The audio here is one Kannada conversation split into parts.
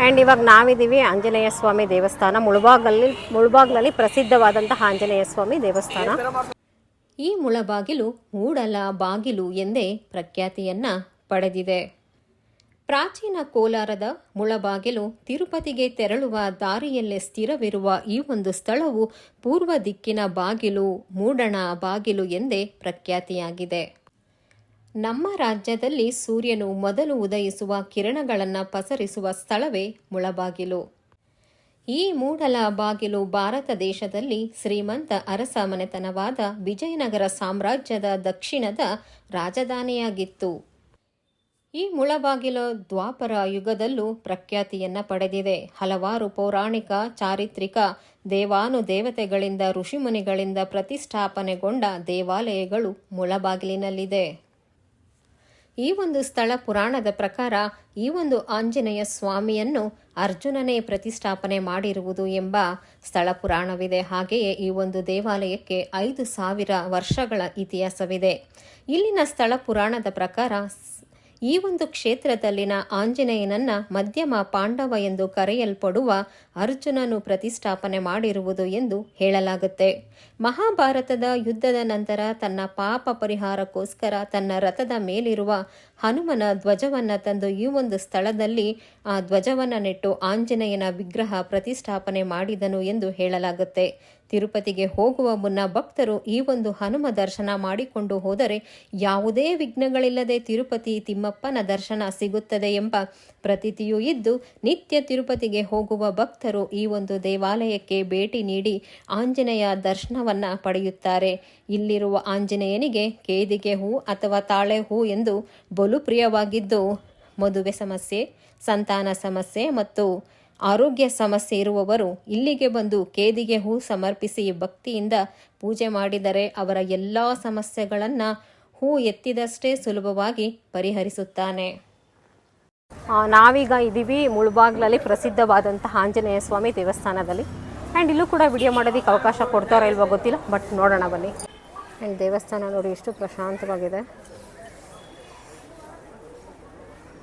ಆ್ಯಂಡ್ ಇವಾಗ ನಾವಿದ್ದೀವಿ ಆಂಜನೇಯ ಸ್ವಾಮಿ ದೇವಸ್ಥಾನ. ಮುಳಬಾಗಲ್ಲಿ ಮುಳಬಾಗ್ಲಲ್ಲಿ ಪ್ರಸಿದ್ಧವಾದಂತಹ ಆಂಜನೇಯ ಸ್ವಾಮಿ ದೇವಸ್ಥಾನ. ಈ ಮುಳಬಾಗಿಲು ಮೂಡಲ ಬಾಗಿಲು ಎಂದೇ ಪ್ರಖ್ಯಾತಿಯನ್ನ ಪಡೆದಿದೆ. ಪ್ರಾಚೀನ ಕೋಲಾರದ ಮುಳಬಾಗಿಲು ತಿರುಪತಿಗೆ ತೆರಳುವ ದಾರಿಯಲ್ಲೇ ಸ್ಥಿರವಿರುವ ಈ ಒಂದು ಸ್ಥಳವು ಪೂರ್ವ ದಿಕ್ಕಿನ ಬಾಗಿಲು, ಮೂಡಣ ಬಾಗಿಲು ಎಂದೇ ಪ್ರಖ್ಯಾತಿಯಾಗಿದೆ. ನಮ್ಮ ರಾಜ್ಯದಲ್ಲಿ ಸೂರ್ಯನು ಮೊದಲು ಉದಯಿಸುವ ಕಿರಣಗಳನ್ನು ಪಸರಿಸುವ ಸ್ಥಳವೇ ಮುಳಬಾಗಿಲು. ಈ ಮೂಡಲ ಬಾಗಿಲು ಭಾರತ ದೇಶದಲ್ಲಿ ಶ್ರೀಮಂತ ಅರಸಮನೆತನವಾದ ವಿಜಯನಗರ ಸಾಮ್ರಾಜ್ಯದ ದಕ್ಷಿಣದ ರಾಜಧಾನಿಯಾಗಿತ್ತು. ಈ ಮುಳಬಾಗಿಲು ದ್ವಾಪರ ಯುಗದಲ್ಲೂ ಪ್ರಖ್ಯಾತಿಯನ್ನ ಪಡೆದಿದೆ. ಹಲವಾರು ಪೌರಾಣಿಕ, ಚಾರಿತ್ರಿಕ, ದೇವಾನುದೇವತೆಗಳಿಂದ ಋಷಿಮುನಿಗಳಿಂದ ಪ್ರತಿಷ್ಠಾಪನೆಗೊಂಡ ದೇವಾಲಯಗಳು ಮುಳಬಾಗಿಲಿನಲ್ಲಿದೆ. ಈ ಒಂದು ಸ್ಥಳ ಪುರಾಣದ ಪ್ರಕಾರ ಈ ಒಂದು ಆಂಜನೇಯ ಸ್ವಾಮಿಯನ್ನು ಅರ್ಜುನನೇ ಪ್ರತಿಷ್ಠಾಪನೆ ಮಾಡಿರುವುದು ಎಂಬ ಸ್ಥಳ ಪುರಾಣವಿದೆ. ಹಾಗೆಯೇ ಈ ಒಂದು ದೇವಾಲಯಕ್ಕೆ ಐದು ಸಾವಿರ ವರ್ಷಗಳ ಇತಿಹಾಸವಿದೆ. ಇಲ್ಲಿನ ಸ್ಥಳ ಪುರಾಣದ ಪ್ರಕಾರ ಈ ಒಂದು ಕ್ಷೇತ್ರದಲ್ಲಿನ ಆಂಜನೇಯನನ್ನ ಮಧ್ಯಮ ಪಾಂಡವ ಎಂದು ಕರೆಯಲ್ಪಡುವ ಅರ್ಜುನನು ಪ್ರತಿಷ್ಠಾಪನೆ ಮಾಡಿರುವುದು ಎಂದು ಹೇಳಲಾಗುತ್ತೆ. ಮಹಾಭಾರತದ ಯುದ್ಧದ ನಂತರ ತನ್ನ ಪಾಪ ಪರಿಹಾರಕ್ಕೋಸ್ಕರ ತನ್ನ ರಥದ ಮೇಲಿರುವ ಹನುಮನ ಧ್ವಜವನ್ನು ತಂದು ಈ ಒಂದು ಸ್ಥಳದಲ್ಲಿ ಆ ಧ್ವಜವನ್ನು ನೆಟ್ಟು ಆಂಜನೇಯನ ವಿಗ್ರಹ ಪ್ರತಿಷ್ಠಾಪನೆ ಮಾಡಿದನು ಎಂದು ಹೇಳಲಾಗುತ್ತೆ. ತಿರುಪತಿಗೆ ಹೋಗುವ ಮುನ್ನ ಭಕ್ತರು ಈ ಒಂದು ಹನುಮ ದರ್ಶನ ಮಾಡಿಕೊಂಡು ಹೋದರೆ ಯಾವುದೇ ವಿಘ್ನಗಳಿಲ್ಲದೆ ತಿರುಪತಿ ತಿಮ್ಮಪ್ಪನ ದರ್ಶನ ಸಿಗುತ್ತದೆ ಎಂಬ ಪ್ರತೀತಿಯೂ ಇದ್ದು, ನಿತ್ಯ ತಿರುಪತಿಗೆ ಹೋಗುವ ಭಕ್ತರು ಈ ಒಂದು ದೇವಾಲಯಕ್ಕೆ ಭೇಟಿ ನೀಡಿ ಆಂಜನೇಯ ದರ್ಶನವನ್ನ ಪಡೆಯುತ್ತಾರೆ. ಇಲ್ಲಿರುವ ಆಂಜನೇಯನಿಗೆ ಕೇದಿಗೆ ಹೂ ಅಥವಾ ತಾಳೆ ಹೂ ಎಂದು ಬಲು ಪ್ರಿಯವಾಗಿದ್ದು ಮದುವೆ ಸಮಸ್ಯೆ, ಸಂತಾನ ಸಮಸ್ಯೆ ಮತ್ತು ಆರೋಗ್ಯ ಸಮಸ್ಯೆ ಇರುವವರು ಇಲ್ಲಿಗೆ ಬಂದು ಕೇದಿಗೆ ಹೂ ಸಮರ್ಪಿಸಿ ಭಕ್ತಿಯಿಂದ ಪೂಜೆ ಮಾಡಿದರೆ ಅವರ ಎಲ್ಲ ಸಮಸ್ಯೆಗಳನ್ನು ಹೂ ಎತ್ತಿದಷ್ಟೇ ಸುಲಭವಾಗಿ ಪರಿಹರಿಸುತ್ತಾನೆ. ನಾವೀಗ ಇದ್ದೀವಿ ಮುಳುಬಾಗ್ಲಲ್ಲಿ ಪ್ರಸಿದ್ಧವಾದಂತಹ ಆಂಜನೇಯ ಸ್ವಾಮಿ ದೇವಸ್ಥಾನದಲ್ಲಿ. ಆ್ಯಂಡ್ ಇಲ್ಲೂ ಕೂಡ ವಿಡಿಯೋ ಮಾಡೋದಕ್ಕೆ ಅವಕಾಶ ಕೊಡ್ತಾರೋ ಇಲ್ವೋ ಗೊತ್ತಿಲ್ಲ ಬಟ್ ನೋಡೋಣ ಬನ್ನಿ. ಆ್ಯಂಡ್ ದೇವಸ್ಥಾನ ನೋಡಿ ಎಷ್ಟು ಪ್ರಶಾಂತವಾಗಿದೆ.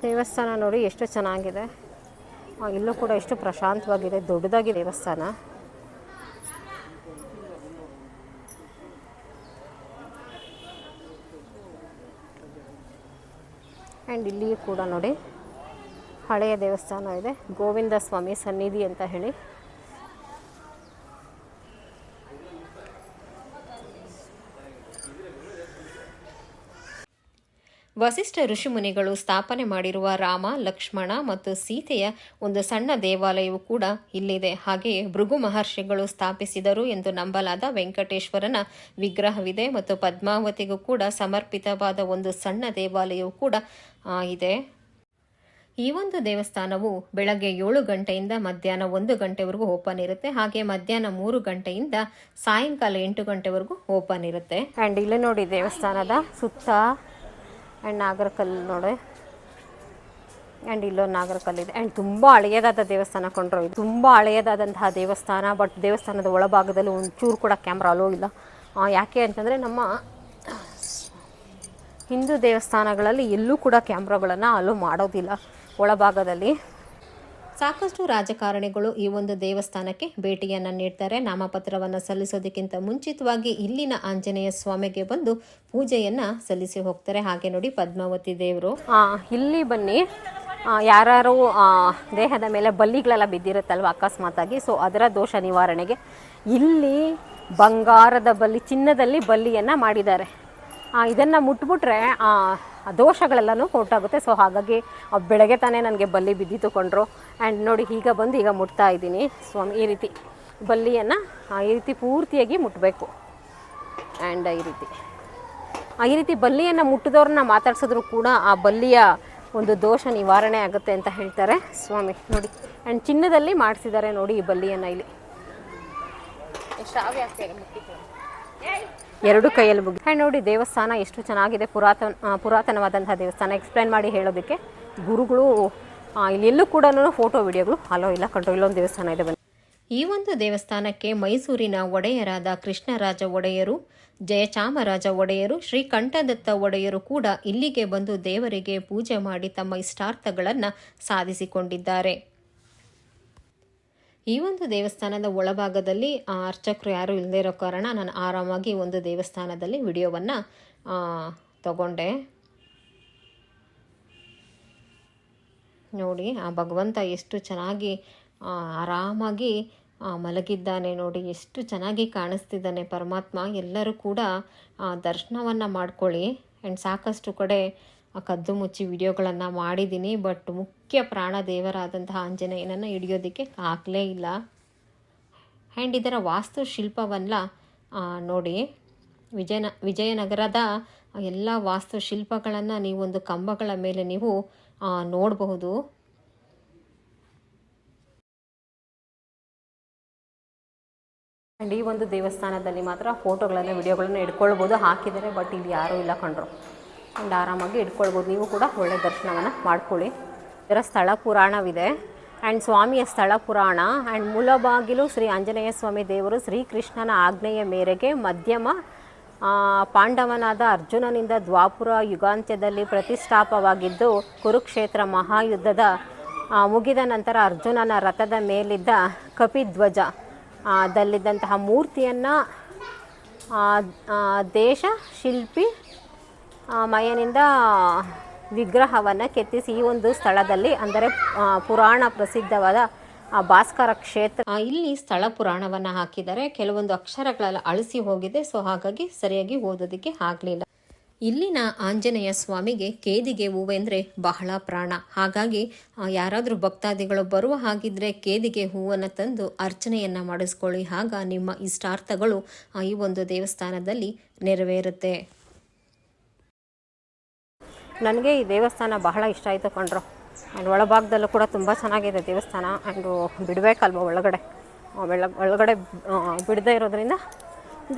ದೇವಸ್ಥಾನ ನೋಡಿ ಎಷ್ಟು ಚೆನ್ನಾಗಿದೆ. ಇಲ್ಲೂ ಕೂಡ ಎಷ್ಟು ಪ್ರಶಾಂತವಾಗಿದೆ, ದೊಡ್ಡದಾಗಿ ದೇವಸ್ಥಾನ. ಆ್ಯಂಡ್ ಇಲ್ಲಿಯೂ ಕೂಡ ನೋಡಿ ಹಳೆಯ ದೇವಸ್ಥಾನ ಇದೆ. ಗೋವಿಂದ ಸ್ವಾಮಿ ಸನ್ನಿಧಿ ಅಂತ ಹೇಳಿ. ವಸಿಷ್ಠ ಋಷಿಮುನಿಗಳು ಸ್ಥಾಪನೆ ಮಾಡಿರುವ ರಾಮ, ಲಕ್ಷ್ಮಣ ಮತ್ತು ಸೀತೆಯ ಒಂದು ಸಣ್ಣ ದೇವಾಲಯವು ಕೂಡ ಇಲ್ಲಿದೆ. ಹಾಗೆಯೇ ಭೃಗು ಮಹರ್ಷಿಗಳು ಸ್ಥಾಪಿಸಿದರು ಎಂದು ನಂಬಲಾದ ವೆಂಕಟೇಶ್ವರನ ವಿಗ್ರಹವಿದೆ ಮತ್ತು ಪದ್ಮಾವತಿಗೂ ಕೂಡ ಸಮರ್ಪಿತವಾದ ಒಂದು ಸಣ್ಣ ದೇವಾಲಯವು ಕೂಡ ಇದೆ. ಈ ಒಂದು ದೇವಸ್ಥಾನವು ಬೆಳಗ್ಗೆ ಏಳು ಗಂಟೆಯಿಂದ ಮಧ್ಯಾಹ್ನ ಒಂದು ಗಂಟೆವರೆಗೂ ಓಪನ್ ಇರುತ್ತೆ. ಹಾಗೆ ಮಧ್ಯಾಹ್ನ ಮೂರು ಗಂಟೆಯಿಂದ ಸಾಯಂಕಾಲ ಎಂಟು ಗಂಟೆವರೆಗೂ ಓಪನ್ ಇರುತ್ತೆ. ಆ್ಯಂಡ್ ಇಲ್ಲಿ ನೋಡಿ ದೇವಸ್ಥಾನದ ಸುತ್ತ ಆ್ಯಂಡ್ ನಾಗರಕಲ್ಲು ನೋಡಿ. ಆ್ಯಂಡ್ ಇಲ್ಲೊಂದು ನಾಗರಕಲ್ಲಿದೆ ಆ್ಯಂಡ್ ತುಂಬ ಹಳೆಯದಾದ ದೇವಸ್ಥಾನ ಕೊಂಡ್ರು ಇದು. ತುಂಬ ಹಳೆಯದಾದಂತಹ ದೇವಸ್ಥಾನ ಬಟ್ ದೇವಸ್ಥಾನದ ಒಳಭಾಗದಲ್ಲಿ ಒಂದು ಚೂರು ಕೂಡ ಕ್ಯಾಮ್ರಾ ಇಲ್ಲ. ಯಾಕೆ ಅಂತಂದರೆ ನಮ್ಮ ಹಿಂದೂ ದೇವಸ್ಥಾನಗಳಲ್ಲಿ ಎಲ್ಲೂ ಕೂಡ ಕ್ಯಾಮ್ರಾಗಳನ್ನು ಅಲೋ ಮಾಡೋದಿಲ್ಲ. ಒಳಭಾಗದಲ್ಲಿ. ಸಾಕಷ್ಟು ರಾಜಕಾರಣಿಗಳು ಈ ಒಂದು ದೇವಸ್ಥಾನಕ್ಕೆ ಭೇಟಿಯನ್ನು ನೀಡ್ತಾರೆ. ನಾಮಪತ್ರವನ್ನು ಸಲ್ಲಿಸೋದಕ್ಕಿಂತ ಮುಂಚಿತವಾಗಿ ಇಲ್ಲಿನ ಆಂಜನೇಯ ಸ್ವಾಮಿಗೆ ಬಂದು ಪೂಜೆಯನ್ನ ಸಲ್ಲಿಸಿ ಹೋಗ್ತಾರೆ. ಹಾಗೆ ನೋಡಿ ಪದ್ಮಾವತಿ ದೇವರು. ಇಲ್ಲಿ ಬನ್ನಿ. ಯಾರು ದೇಹದ ಮೇಲೆ ಬಲ್ಲಿಗಳೆಲ್ಲ ಬಿದ್ದಿರುತ್ತಲ್ವ ಅಕಸ್ಮಾತಾಗಿ. ಸೊ ಅದರ ದೋಷ ನಿವಾರಣೆಗೆ ಇಲ್ಲಿ ಬಂಗಾರದ ಬಲ್ಲಿ ಚಿನ್ನದಲ್ಲಿ ಬಲ್ಲಿಯನ್ನು ಮಾಡಿದ್ದಾರೆ. ಇದನ್ನು ಮುಟ್ಬಿಟ್ರೆ ಆ, ದೋಷಗಳೆಲ್ಲನೂ ಹೊರಟಾಗುತ್ತೆ. ಸೊ ಹಾಗಾಗಿ ಬೆಳಗ್ಗೆ ತಾನೇ ನನಗೆ ಬಲ್ಲಿ ಬಿದ್ದಿತ್ತು ಕೊಂಡ್ರು. ಆ್ಯಂಡ್ ನೋಡಿ ಈಗ ಬಂದು ಈಗ ಮುಟ್ತಾ ಇದ್ದೀನಿ. ಸ್ವಾಮಿ ಈ ರೀತಿ ಬಲ್ಲಿಯನ್ನು ಈ ರೀತಿ ಪೂರ್ತಿಯಾಗಿ ಮುಟ್ಟಬೇಕು ಆ್ಯಂಡ್ ಈ ರೀತಿ. ಈ ರೀತಿ ಬಲ್ಲಿಯನ್ನು ಮುಟ್ಟಿದವ್ರನ್ನ ಮಾತಾಡ್ಸಿದ್ರು ಕೂಡ ಆ ಬಲ್ಲಿಯ ಒಂದು ದೋಷ ನಿವಾರಣೆ ಆಗುತ್ತೆ ಅಂತ ಹೇಳ್ತಾರೆ ಸ್ವಾಮಿ. ನೋಡಿ ಆ್ಯಂಡ್ ಚಿನ್ನದಲ್ಲಿ ಮಾಡಿಸಿದ್ದಾರೆ ನೋಡಿ ಈ ಬಲ್ಲಿಯನ್ನು ಇಲ್ಲಿ. ಎರಡು ಕೈಯಲ್ಲಿ ಮುಗಿ ಆ್ಯಂಡ್ ನೋಡಿ ದೇವಸ್ಥಾನ ಎಷ್ಟು ಚೆನ್ನಾಗಿದೆ, ಪುರಾತನ ಪುರಾತನವಾದಂತಹ ದೇವಸ್ಥಾನ. ಎಕ್ಸ್ಪ್ಲೈನ್ ಮಾಡಿ ಹೇಳೋದಕ್ಕೆ ಗುರುಗಳು ಇಲ್ಲೆಲ್ಲೂ ಕೂಡ ಫೋಟೋ ವಿಡಿಯೋಗಳು ಅಲೋ, ಇಲ್ಲ ಕಂಡು ಇಲ್ಲೊಂದು ದೇವಸ್ಥಾನ ಇದೆ ಬನ್ನಿ. ಈ ಒಂದು ದೇವಸ್ಥಾನಕ್ಕೆ ಮೈಸೂರಿನ ಒಡೆಯರಾದ ಕೃಷ್ಣರಾಜ ಒಡೆಯರು, ಜಯಚಾಮರಾಜ ಒಡೆಯರು ಶ್ರೀ ಕಂಠದತ್ತ ಒಡೆಯರು ಕೂಡ ಇಲ್ಲಿಗೆ ಬಂದು ದೇವರಿಗೆ ಪೂಜೆ ಮಾಡಿ ತಮ್ಮ ಇಷ್ಟಾರ್ಥಗಳನ್ನು ಸಾಧಿಸಿಕೊಂಡಿದ್ದಾರೆ. ಈ ಒಂದು ದೇವಸ್ಥಾನದ ಒಳಭಾಗದಲ್ಲಿ ಆ, ಅರ್ಚಕರು ಯಾರು ಇಲ್ಲದೇ ಇರೋ ಕಾರಣ ನಾನು ಆರಾಮಾಗಿ ಒಂದು ದೇವಸ್ಥಾನದಲ್ಲಿ ವಿಡಿಯೋವನ್ನು ತಗೊಂಡೆ. ನೋಡಿ ಆ ಭಗವಂತ ಎಷ್ಟು ಚೆನ್ನಾಗಿ ಆರಾಮಾಗಿ ಮಲಗಿದ್ದಾನೆ ನೋಡಿ ಎಷ್ಟು ಚೆನ್ನಾಗಿ ಕಾಣಿಸ್ತಿದ್ದಾನೆ ಪರಮಾತ್ಮ. ಎಲ್ಲರೂ ಕೂಡ ದರ್ಶನವನ್ನು ಮಾಡ್ಕೊಳ್ಳಿ. ಆ್ಯಂಡ್ ಸಾಕಷ್ಟು ಕಡೆ ಕದ್ದು ಮುಚ್ಚಿ ವಿಡಿಯೋಗಳನ್ನು ಮಾಡಿದ್ದೀನಿ ಬಟ್ ಮುಖ್ಯ ಪ್ರಾಣ ದೇವರಾದಂತಹ ಆಂಜನೇಯನನ್ನು ಹಿಡಿಯೋದಕ್ಕೆ ಆಗಲೇ ಇಲ್ಲ. ಆ್ಯಂಡ್ ಇದರ ವಾಸ್ತುಶಿಲ್ಪವನ್ನ ಆ, ನೋಡಿ ವಿಜಯನ ವಿಜಯನಗರದ ಎಲ್ಲ ವಾಸ್ತುಶಿಲ್ಪಗಳನ್ನು ನೀವು ಒಂದು ಕಂಬಗಳ ಮೇಲೆ ನೀವು ಆ, ನೋಡಬಹುದು. ಆ್ಯಂಡ್ ಈ ಒಂದು ದೇವಸ್ಥಾನದಲ್ಲಿ ಮಾತ್ರ ಫೋಟೋಗಳನ್ನು ವಿಡಿಯೋಗಳನ್ನು ಇಟ್ಕೊಳ್ಬೋದು ಹಾಕಿದ್ದಾರೆ ಬಟ್ ಇಲ್ಲಿ ಯಾರೂ ಇಲ್ಲ ಕಂಡ್ರು ಆ್ಯಂಡ್ ಆರಾಮಾಗಿ ಇಟ್ಕೊಳ್ಬೋದು. ನೀವು ಕೂಡ ಒಳ್ಳೆ ದರ್ಶನವನ್ನು ಮಾಡ್ಕೊಳ್ಳಿ. ಇದರ ಸ್ಥಳ ಪುರಾಣವಿದೆ. ಆ್ಯಂಡ್ ಸ್ವಾಮಿಯ ಸ್ಥಳ ಪುರಾಣ. ಆ್ಯಂಡ್ ಮೂಲಬಾಗಿಲು ಶ್ರೀ ಆಂಜನೇಯ ಸ್ವಾಮಿ ದೇವರು ಶ್ರೀಕೃಷ್ಣನ ಆಜ್ಞೆಯ ಮೇರೆಗೆ ಮಧ್ಯಮ ಪಾಂಡವನಾದ ಅರ್ಜುನನಿಂದ ದ್ವಾಪುರ ಯುಗಾಂತ್ಯದಲ್ಲಿ ಪ್ರತಿಷ್ಠಾಪವಾಗಿದ್ದು, ಕುರುಕ್ಷೇತ್ರ ಮಹಾಯುದ್ಧದ ಮುಗಿದ ನಂತರ ಅರ್ಜುನನ ರಥದ ಮೇಲಿದ್ದ ಕಪಿಧ್ವಜ ದಲ್ಲಿದ್ದಂತಹ ಮೂರ್ತಿಯನ್ನು ದೇಶ ಶಿಲ್ಪಿ ಮಯನಿಂದ ವಿಗ್ರಹವನ್ನು ಕೆತ್ತಿಸಿ ಈ ಒಂದು ಸ್ಥಳದಲ್ಲಿ ಅಂದರೆ ಪುರಾಣ ಪ್ರಸಿದ್ಧವಾದ ಭಾಸ್ಕರ ಕ್ಷೇತ್ರ. ಇಲ್ಲಿ ಸ್ಥಳ ಪುರಾಣವನ್ನು ಹಾಕಿದ್ದಾರೆ. ಕೆಲವೊಂದು ಅಕ್ಷರಗಳೆಲ್ಲ ಅಳಿಸಿ ಹೋಗಿದೆ. ಸೊ, ಹಾಗಾಗಿ ಸರಿಯಾಗಿ ಓದೋದಕ್ಕೆ ಆಗಲಿಲ್ಲ. ಇಲ್ಲಿನ ಆಂಜನೇಯ ಸ್ವಾಮಿಗೆ ಕೇದಿಗೆ ಹೂವೆಂದರೆ ಬಹಳ ಪ್ರಾಣ. ಹಾಗಾಗಿ ಯಾರಾದರೂ ಭಕ್ತಾದಿಗಳು ಬರುವ ಹಾಗಿದ್ರೆ ಕೇದಿಗೆ ಹೂವನ್ನು ತಂದು ಅರ್ಚನೆಯನ್ನು ಮಾಡಿಸ್ಕೊಳ್ಳಿ. ಆಗ ನಿಮ್ಮ ಇಷ್ಟಾರ್ಥಗಳು ಈ ಒಂದು ದೇವಸ್ಥಾನದಲ್ಲಿ ನೆರವೇರುತ್ತೆ. ನನಗೆ ಈ ದೇವಸ್ಥಾನ ಬಹಳ ಇಷ್ಟ ಆಯಿತು ಕಂಡ್ರು ಆ್ಯಂಡ್ ಒಳಭಾಗದಲ್ಲೂ ಕೂಡ ತುಂಬ ಚೆನ್ನಾಗಿದೆ ದೇವಸ್ಥಾನ. ಆ್ಯಂಡು ಬಿಡಬೇಕಲ್ವ ಒಳಗಡೆ? ಒಳಗಡೆ ಬಿಡದೇ ಇರೋದ್ರಿಂದ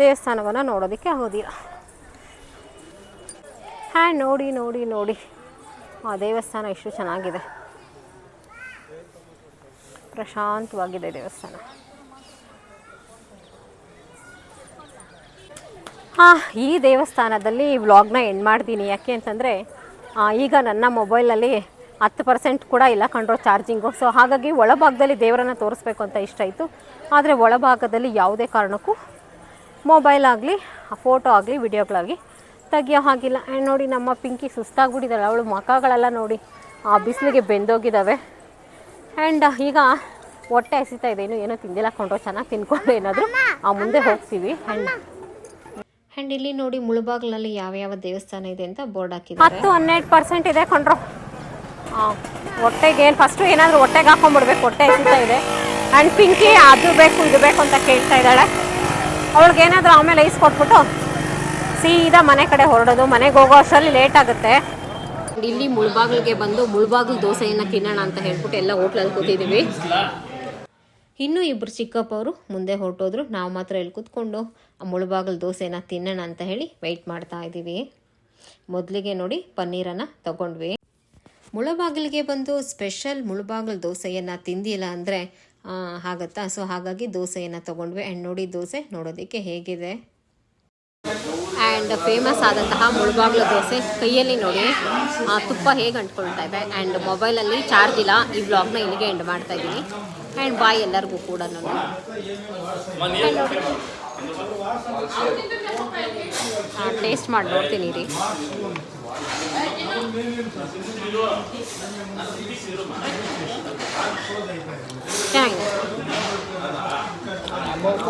ದೇವಸ್ಥಾನವನ್ನು ನೋಡೋದಕ್ಕೆ ಆಗೋದಿಲ್ಲ. ಹಾಂ ನೋಡಿ ನೋಡಿ ನೋಡಿ, ಆ ದೇವಸ್ಥಾನ ಎಷ್ಟು ಚೆನ್ನಾಗಿದೆ. ಪ್ರಶಾಂತವಾಗಿದೆ ದೇವಸ್ಥಾನ. ಹಾಂ ಈ ದೇವಸ್ಥಾನದಲ್ಲಿ ವ್ಲಾಗ್ನ ಎಂಡ್ ಮಾಡ್ತೀನಿ. ಯಾಕೆ ಅಂತಂದರೆ ಈಗ ನನ್ನ ಮೊಬೈಲಲ್ಲಿ ಹತ್ತು ಪರ್ಸೆಂಟ್ ಕೂಡ ಇಲ್ಲ ಕಂಡ್ರೋ ಚಾರ್ಜಿಂಗು ಸೊ ಹಾಗಾಗಿ ಒಳಭಾಗದಲ್ಲಿ ದೇವರನ್ನು ತೋರಿಸ್ಬೇಕು ಅಂತ ಇಷ್ಟ ಇತ್ತು ಆದರೆ ಒಳಭಾಗದಲ್ಲಿ ಯಾವುದೇ ಕಾರಣಕ್ಕೂ ಮೊಬೈಲ್ ಆಗಲಿ ಫೋಟೋ ಆಗಲಿ ವಿಡಿಯೋಗಳಾಗಲಿ ತೆಗಿಯೋ ಹಾಗಿಲ್ಲ. ಆ್ಯಂಡ್ ನೋಡಿ ನಮ್ಮ ಪಿಂಕಿ ಸುಸ್ತಾಗ್ಬಿಟ್ಟಿದ್ದಾಳೆ. ಅವಳು ಮಖಗಳೆಲ್ಲ ನೋಡಿ. ಆ ಬಿಸಿಲಿಗೆ ಬೆಂದೋಗಿದ್ದಾವೆ. ಆ್ಯಂಡ್ ಈಗ ಹೊಟ್ಟೆ ಹಸಿತಾ ಇದೆ. ಏನು ಏನೋ ತಿಂದಿಲ್ಲ. ಕೊಂಡ್ರೋ ಚೆನ್ನಾಗಿ ತಿನ್ಕೊಂಡು ಏನಾದರೂ ಆ ಮುಂದೆ ಹೋಗ್ತೀವಿ. ಆ್ಯಂಡ್ ಆ್ಯಂಡ್ ಇಲ್ಲಿ ನೋಡಿ ಮುಳುಬಾಗ್ಲಲ್ಲಿ ಯಾವ ಯಾವ ದೇವಸ್ಥಾನ ಇದೆ ಅಂತ ಬೋರ್ಡ್ ಹಾಕಿದ್ದಾರೆ. ಹತ್ತು ಹನ್ನೆರಡು ಪರ್ಸೆಂಟ್ ಇದೆ ಕೊಂಡ್ರು ಹೊಟ್ಟೆಗೆ ಫಸ್ಟು ಏನಾದರೂ ಹೊಟ್ಟೆಗೆ ಹಾಕೊಂಡ್ಬಿಡ್ಬೇಕು ಹೊಟ್ಟೆ ಹಸಿತಾ ಇದೆ. ಅಂಡ್ ಪಿಂಕಿ ಅದು ಬೇಕು ಇದು ಬೇಕು ಅಂತ ಕೇಳ್ತಾ ಇದ್ದಾಳೆ. ಅವಳಿಗೆ ಏನಾದರೂ ಆಮೇಲೆ ಕೊಟ್ಬಿಟ್ಟು ಸೀದಾ ಮನೆ ಕಡೆ ಹೊರಡೋದು ಮನೆಗೆ ಹೋಗೋ ಅಷ್ಟರಲ್ಲಿ ಲೇಟ್ ಆಗುತ್ತೆ. ಇಲ್ಲಿ ಮುಳಬಾಗ್ಲಿಗೆ ಬಂದು ಮುಳಬಾಗ್ಲು ದೋಸೆಯನ್ನ ತಿನ್ನೋಣ ಅಂತ ಹೇಳ್ಬಿಟ್ಟು ಎಲ್ಲ ಹೋಟ್ಲಲ್ಲಿ ಕೂತಿದ್ದೀವಿ. ಇನ್ನೂ ಇಬ್ಬರು ಚಿಕ್ಕಪ್ಪವರು ಮುಂದೆ ಹೊರಟೋದ್ರು. ನಾವು ಮಾತ್ರ ಇಲ್ಲಿ ಕೂತ್ಕೊಂಡು ಆ ಮುಳುಬಾಗಿಲು ದೋಸೆನ ತಿನ್ನೋಣ ಅಂತ ಹೇಳಿ ವೆಯ್ಟ್ ಮಾಡ್ತಾ ಇದ್ದೀವಿ. ಮೊದಲಿಗೆ ನೋಡಿ ಪನ್ನೀರನ್ನು ತಗೊಂಡ್ವಿ. ಮುಳಬಾಗಿಲಿಗೆ ಬಂದು ಸ್ಪೆಷಲ್ ಮುಳುಬಾಗಿಲು ದೋಸೆಯನ್ನು ತಿಂದಿಲ್ಲ ಅಂದರೆ ಆಗತ್ತಾ? ಸೊ ಹಾಗಾಗಿ ದೋಸೆಯನ್ನು ತಗೊಂಡ್ವಿ. ಆ್ಯಂಡ್ ನೋಡಿ ದೋಸೆ ನೋಡೋದಕ್ಕೆ ಹೇಗಿದೆ. ಆ್ಯಂಡ್ ಫೇಮಸ್ ಆದಂತಹ ಮುಳುಬಾಗ್ಲು ದೋಸೆ ಕೈಯಲ್ಲಿ ನೋಡಿ. ತುಪ್ಪ ಹೇಗೆ ಅಂಟ್ಕೊಳ್ತಾ ಇದೆ? ಆ್ಯಂಡ್ ಮೊಬೈಲಲ್ಲಿ ಚಾರ್ಜ್ ಇಲ್ಲ. ಈ ವ್ಲಾಗ್ನ ಇಲ್ಲಿಗೆ ಎಂಡ್ ಮಾಡ್ತಾ ಇದ್ದೀನಿ. ಆ್ಯಂಡ್ ಬಾಯ್ ಎಲ್ಲರಿಗೂ ಕೂಡ ನಾನು. ಟೇಸ್ಟ್ ಮಾಡಿ ನೋಡ್ತೀನಿ ರೀ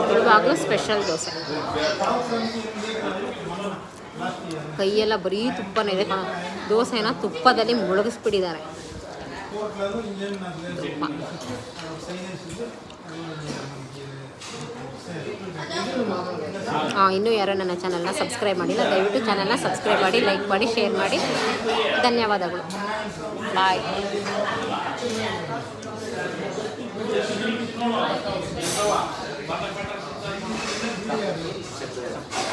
ಮುಳುಬಾಗ್ಲು ಸ್ಪೆಷಲ್ ದೋಸೆ. ಕೈಯೆಲ್ಲ ಬರೀ ತುಪ್ಪನೇ ಇದೆ ದೋಸೆನ ತುಪ್ಪದಲ್ಲಿ ಮುಳುಗಿಸ್ಬಿಟ್ಟಿದ್ದಾರೆ. ಇನ್ನೂ ಯಾರೋ ನನ್ನ ಚಾನಲ್ನ ಸಬ್ಸ್ಕ್ರೈಬ್ ಮಾಡಿಲ್ಲ, ದಯವಿಟ್ಟು ಚಾನಲ್ನ ಸಬ್ಸ್ಕ್ರೈಬ್ ಮಾಡಿ ಲೈಕ್ ಮಾಡಿ ಶೇರ್ ಮಾಡಿ. ಧನ್ಯವಾದಗಳು. ಬಾಯ್